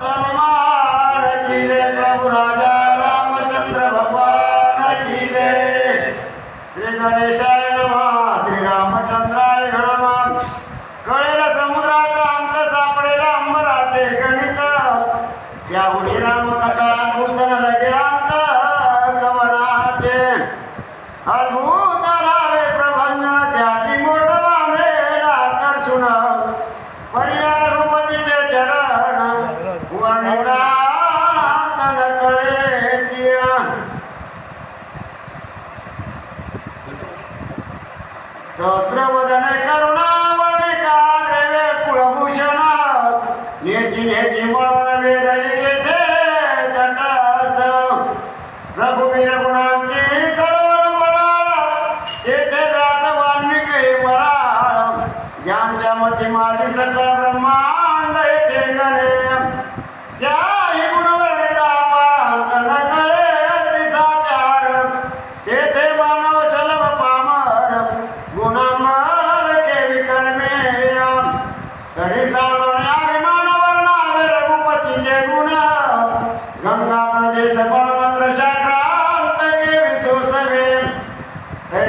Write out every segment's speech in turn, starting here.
তারা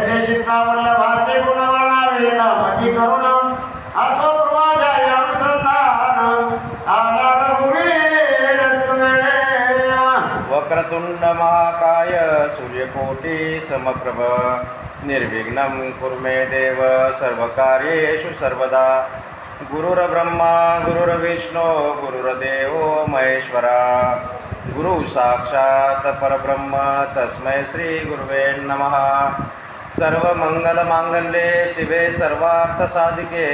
तैसे सीता वल्लभाचे गुण करुण अस्वपूर्वाध्याय अनुसंधान आला रघुवीर वक्रतुंड महाकाय सूर्यकोटी समप्रभ निर्विघ्नं कुर्मे देव सर्वकार्येषु सर्वदा। गुरुर्ब्रह्मा गुरुर्विष्णू गुरुर्देवो महेश्वरा। गुरु साक्षात् परब्रह्म तस्मै श्रीगुरुवे नमः। सर्वमङ्गलमाङ्गल्ये शिवे सर्वार्थसाधिके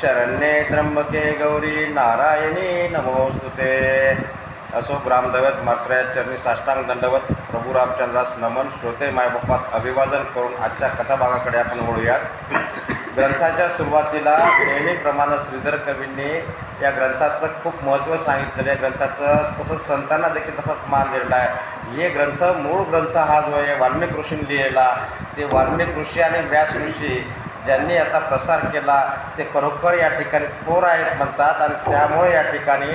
शरण्ये त्र्यंबके गौरी नारायणी नमोस्तुते ते। असो ग्रामदैवत मास्त्र्या चरणी साष्टांग दंडवत प्रभू रामचंद्रास नमन श्रोते मायबापास अभिवादन करून आजच्या कथाभागाकडे आपण वळूयात. ग्रंथाच्या सुरुवातीला नेहमीप्रमाणे श्रीधर कवींनी या ग्रंथाचं खूप महत्त्व सांगितलेलं आहे. ग्रंथाचं तसंच संतांना देखील तसाच मान दिलेला आहे. हे ग्रंथ मूळ ग्रंथ हा जो आहे वाल्मिक ऋषीने लिहिलेला ते वाल्मिक ऋषी आणि व्यास ऋषी ज्यांनी याचा प्रसार केला ते खरोखर या ठिकाणी थोर आहेत म्हणतात आणि त्यामुळे या ठिकाणी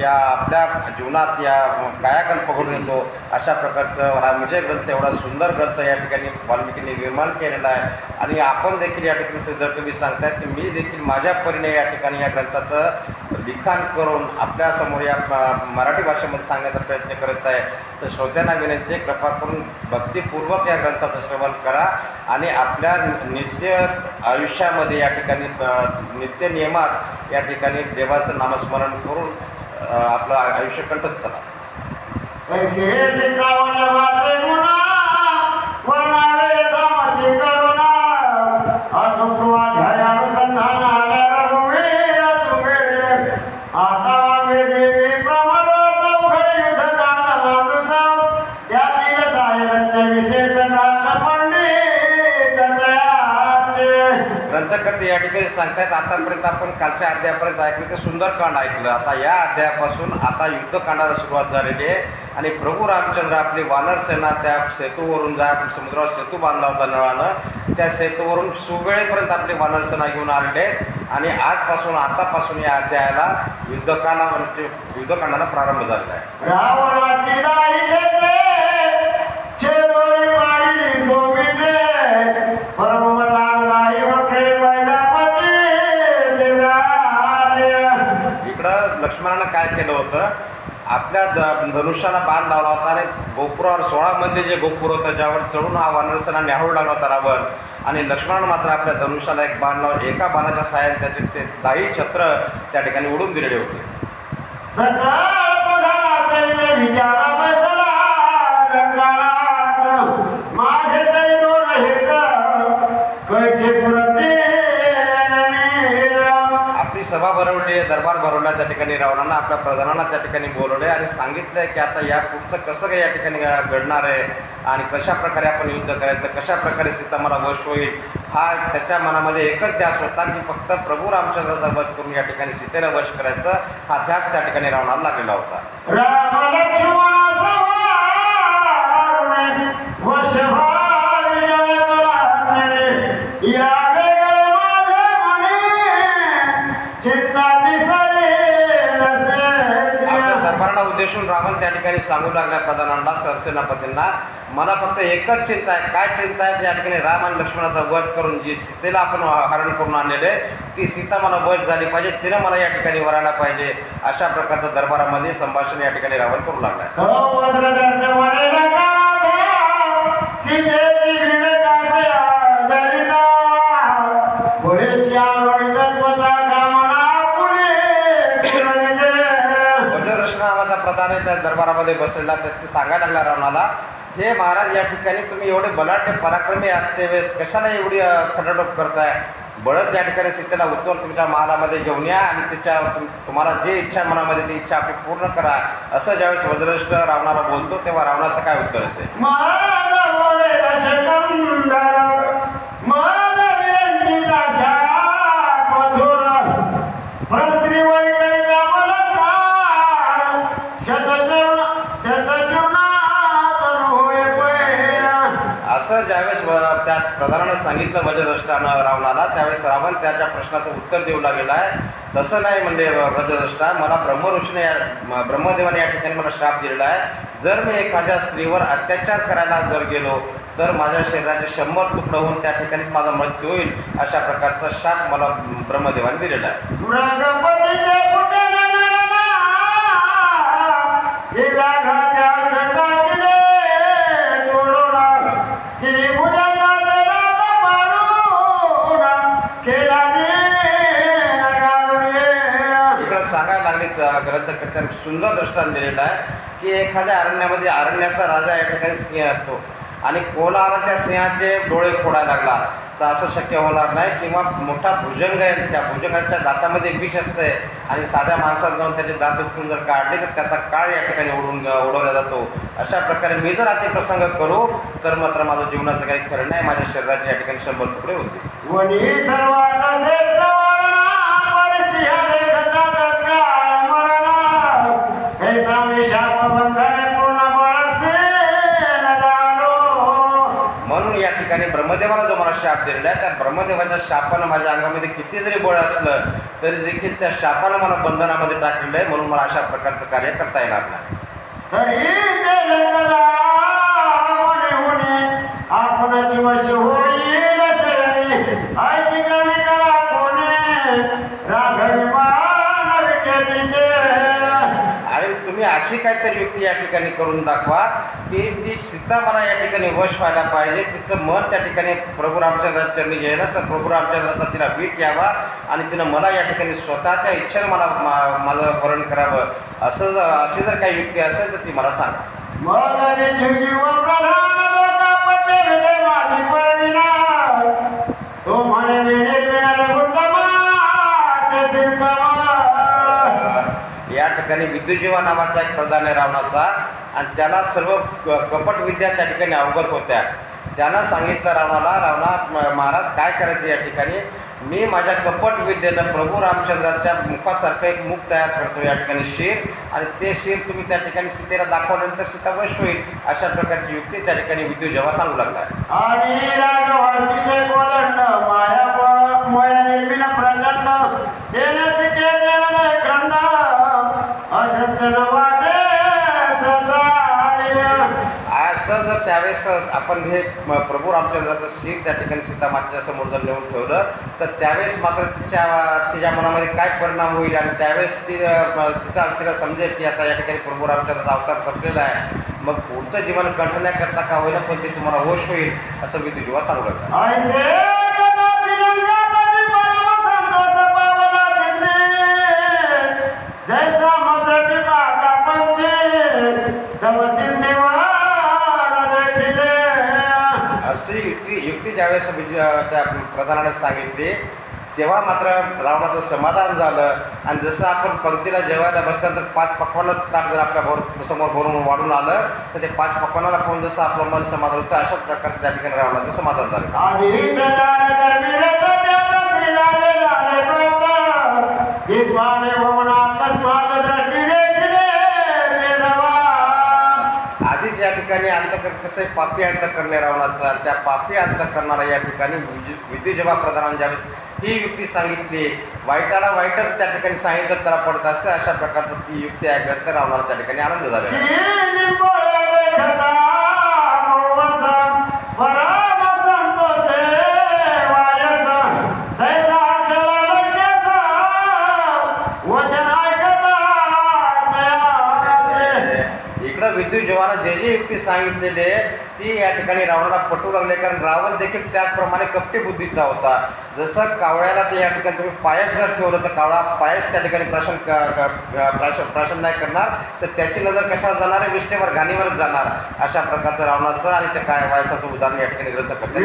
या आपल्या जीवनात या कायाकल्प करून येतो. अशा प्रकारचं रामजय ग्रंथ एवढा सुंदर ग्रंथ या ठिकाणी वाल्मिकींनी निर्माण केलेला आहे. आणि आपण देखील या ठिकाणी सिद्धार्थ कवी सांगतायत की मी देखील माझ्या परीने या ठिकाणी या ग्रंथाचं लिखाण करून आपल्यासमोर या मराठी भाषेमध्ये सांगण्याचा प्रयत्न करत आहे. तर श्रोत्यांना विनंती आहे, कृपा करून भक्तिपूर्वक या ग्रंथाचं श्रवण करा आणि आपल्या नित्य आयुष्यामध्ये या ठिकाणी नित्य नियमात या ठिकाणी देवाचं नामस्मरण करून आपलं आयुष्य कंटत चला. या ठिकाणी सांगतायत आतापर्यंत आपण कालच्या अध्यायापर्यंत ऐकलं ते सुंदरकांड ऐकलं. आता या अध्यायापासून आता युद्धकांडाला सुरुवात झालेली आहे. आणि प्रभू रामचंद्र आपली वानर सेना त्या सेतूवरून ज्या समुद्रावर सेतू बांधला होता नळानं त्या सेतूवरून सुवेळेपर्यंत आपली वानर सेना घेऊन आलेले आहेत. आणि आजपासून आतापासून या अध्यायाला युद्धकांडा म्हणजे युद्धकांडाला प्रारंभ झालेला आहे. आपल्या द धनुष्याला बाण लावला होता आणि गोपुरावर सोळामध्ये जे गोपूर होतं ज्यावर चढून हा वानरसेना न्याहूळ लागला होता रावण. आणि लक्ष्मण मात्र आपल्या धनुष्याला एक बाण लावून एका बाणाच्या साहाय्याने त्याचे ते दाही छत्र त्या ठिकाणी उडून दिलेले होते. विचारा सभा भरवली आहे दरबार भरवला त्या ठिकाणी रावणांना आपल्या प्रधानांना त्या ठिकाणी बोलवलं आहे आणि सांगितलं की आता या पुढचं कसं काय या ठिकाणी घडणार आहे आणि कशा प्रकारे आपण युद्ध करायचं कशा प्रकारे सीता मला वश होईल हा त्याच्या मनामध्ये एकच ध्यास होता की फक्त प्रभू रामचंद्राचा वध करून या ठिकाणी सीतेला वश करायचं हा ध्यास त्या ठिकाणी रावणाला लागलेला होता. उद्देशून रावण त्या ठिकाणी सांगू लागल्या प्रधानांना सरसेनापतींना मला फक्त एकच चिंता आहे. काय चिंता आहे? त्या ठिकाणी राम आणि लक्ष्मणाचा वध करून जी सीतेला आपण हरण करून आणलेले ती सीता मला वध झाली पाहिजे तिनं मला या ठिकाणी वरायला पाहिजे. अशा प्रकारचं दरबारामध्ये संभाषण या ठिकाणी रावण करू लागलाय नावाचा त्या दरबारामध्ये बसलेला तर ते सांगायला लागला रावणाला हे महाराज या ठिकाणी तुम्ही एवढे बलाढ्य पराक्रमी असते वेळेस कशाला एवढी अ, करताय? बळच या ठिकाणी सीतेला उत्तर तुमच्या महालामध्ये घेऊन या आणि तिच्या तुम्हाला जे इच्छा मनामध्ये ती इच्छा आपली पूर्ण करा. असं ज्यावेळेस वज्रष्ठ रावणाला बोलतो तेव्हा रावणाचं काय उत्तर येते प्रधानानं सांगितलं व्रजदृष्टानं रावणाला. त्यावेळेस रावण त्याच्या प्रश्नाचं उत्तर देऊ लागलेला आहे. तसं नाही म्हणजे व्रजद्रष्टा मला ब्रह्मऋषीने या ब्रह्मदेवाने या ठिकाणी मला श्राप दिलेला आहे. जर मी एखाद्या स्त्रीवर अत्याचार करायला जर गेलो तर माझ्या शरीराचे शंभर तुकडं होऊन त्या ठिकाणीच माझा मृत्यू होईल अशा प्रकारचा शाप मला ब्रह्मदेवाने दिलेला आहे. ग्रंथकर्त्यांनी सुंदर दृष्टांत दिलेला आहे की एखाद्या अरण्यामध्ये अरण्याचा राजा या ठिकाणी सिंह असतो. आणि कोलाला त्या सिंहाचे डोळे फोडायला लागला. तर असं शक्य होणार नाही किंवा मोठा भुजंग आहे त्या भुजंगाच्या दातामध्ये विष असतंय आणि साध्या माणसात जाऊन त्याचे दात उठून जर काढले तर त्याचा काळ या ठिकाणी उडून उडवला जातो. अशा प्रकारे मी जर अतिप्रसंग करू तर मात्र माझं जीवनाचं काही खरं नाही माझ्या शरीराचे या ठिकाणी शंभर तुकडे होते ठिकाणी ब्रह्मदेवाला जो मला शाप दिलेला आहे त्या ब्रह्मदेवाच्या शापानं माझ्या अंगामध्ये किती जरी बळ असलं तरी देखील त्या शापानं मला बंधनामध्ये टाकलेलं आहे म्हणून मला अशा प्रकारचं कार्य करता येणार नाही. अशी काहीतरी व्यक्ती या ठिकाणी करून दाखवा की ती सीता मला या ठिकाणी वश व्हायला पाहिजे. तिचं मन त्या ठिकाणी प्रभू रामचंद्राच्या चरणी गेलं तर प्रभू रामचंद्राचा तिला वीट यावा आणि तिनं मला या ठिकाणी स्वतःच्या इच्छेनं मला मा- माझं वरण करावं. असं अशी जर काही व्यक्ती असेल तर ती मला सांगा. या ठिकाणी विद्युजीवा नावाचा एक प्रधान आहे रावणाचा. आणि त्याला सर्व कपट विद्या त्या ठिकाणी अवगत होत्या. त्यानं सांगितलं रावणाला रावणा महाराज काय करायचं या ठिकाणी? मी माझ्या कपट विद्येनं प्रभू रामचंद्राच्या मुखासारखं एक मुख तयार करतो या ठिकाणी शीर. आणि ते शीर तुम्ही त्या ठिकाणी सीतेला दाखवल्यानंतर सीता वश होईल. अशा प्रकारची युक्ती त्या ठिकाणी विद्यू जेव्हा सांगू लागला. आणि राघवातीचे कोदंड माया निर्मिन प्रचंड. तेने सीतेचे हृदय खंड असत्य न वाटे ससाय असं जर त्यावेळेस आपण हे प्रभू रामचंद्राचं शिर त्या ठिकाणी सीता मातेच्या समोर जर नेऊन ठेवलं तर त्यावेळेस मात्र तिच्या तिच्या मनामध्ये काय परिणाम होईल आणि त्यावेळेस ती तिचा तिला समजेल की आता या ठिकाणी प्रभू रामचंद्राचा अवतार संपलेला आहे. मग पुढचं जीवन कंठण्याकरता का होईना पण ते तुम्हाला होश होईल असं मी तुझ्या सांगू लागला. युक्ती युक्ती ज्यावेळेस विजय त्या प्रधानाने सांगितली तेव्हा मात्र रावणाचं समाधान झालं. आणि जसं आपण पंक्तीला जेवायला बसल्यानंतर पाच पक्वानं ताट जर आपल्या भर समोर भरून वाढून आलं तर ते पाच पक्वानाला पाहून जसं आपलं मन समाधान होतं अशाच प्रकारचं त्या ठिकाणी रावणाचं समाधान झालं. अंतकर कसं आहे पापी अंतकरणे रावणाचा त्या पापी अंतकरणाला या ठिकाणी विजय- विधी ज्यावेळेस ही युक्ती सांगितली वाईटाला वाईटच त्या ठिकाणी सांगितलं त्याला पडत असते अशा प्रकारचं ती युक्ती ऐकल्यानंतर रावणाला त्या ठिकाणी आनंद झाला इकडं विद्युत जेव्हा जे जे युक्ती सांगितलेली आहे ती या ठिकाणी रावणाला पटू लागले. कारण रावण देखील त्याचप्रमाणे कपटी बुद्धीचा होता. जसं कावळ्याला ते या ठिकाणी तुम्ही पायस जर ठेवलं तर कावळा पायस त्या ठिकाणी प्राशन प्राशन प्राशन नाही करणार. तर त्याची नजर कशावर जाणार आहे? विष्ठेवर घाणीवरच जाणार. अशा प्रकारचं रावणाचं आणि त्या काय वायसाचं उदाहरण या ठिकाणी ग्रंथ करतात